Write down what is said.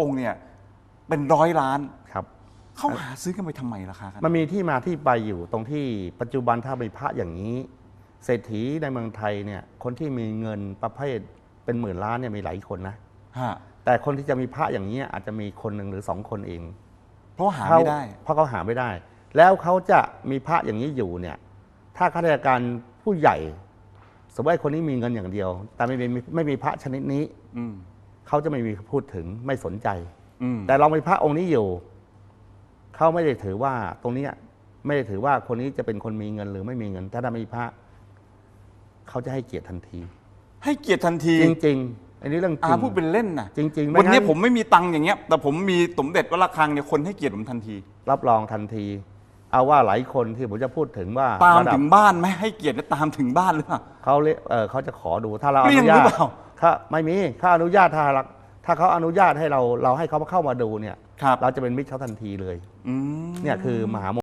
องค์เนี่ยเป็นร้อยล้านครับ เขาหาซื้อกันไปทำไมราคากันมันมีที่มาที่ไปอยู่ตรงที่ปัจจุบันถ้ามีพระอย่างนี้ เศรษฐีในเมืองไทยเนี่ยคนที่มีเงินประเภทเป็นหมื่นล้านเนี่ยมีหลายคนนะ ฮะแต่คนที่จะมีพระอย่างนี้อาจจะมีคนหนึ่งหรือสองคนเองเพราะว่าหาไม่ได้ เพราะเขาหาไม่ได้ แล้วเขาจะมีพระอย่างนี้อยู่เนี่ยถ้าข้าราชการผู้ใหญ่ สมมติว่าคนนี้มีเงินอย่างเดียว แต่ไม่มีไม่มีพระชนิดนี้ อืม เขาจะไม่มีพูดถึงไม่สนใจอืมแต่เรามีพระองค์นี้อยู่ เขาไม่ได้ถือว่าตรงเนี้ยไม่ได้ถือว่าคนนี้จะเป็นคนมีเงินหรือไม่มีเงิน ถ้าได้มีพระ เขาจะให้เกียรติทันที ให้เกียรติทันที จริง ๆ อันนี้เรื่องจอาริงพูดเป็นเล่นนะจริงๆวันนี้งั้ผมไม่มีตังค์อย่างเงี้ย แต่ผมมีสมเด็จวัดระฆังเนี่ยคนให้เกียรติผมทันที รับรองทันที เอาว่าหลายคนที่ผมจะพูดถึงว่าตามระดับถึงบ้านไหมให้เกียรติเนี่ยตามถึงบ้านหรือเปล่าเขาเรียกเออเขาจะขอดูถ้าเราอเปรี้ยนุงญาหรือตเปล่า ถ้าไม่มีถ้าอนุญาตถ้าเราถ้าเขาอนุญาตให้เราเราให้เขาเข้ามาดูเนี่ย ครับ เราจะเป็นมิตรเขาทันทีเลย อืม เนี่ยคือมหาม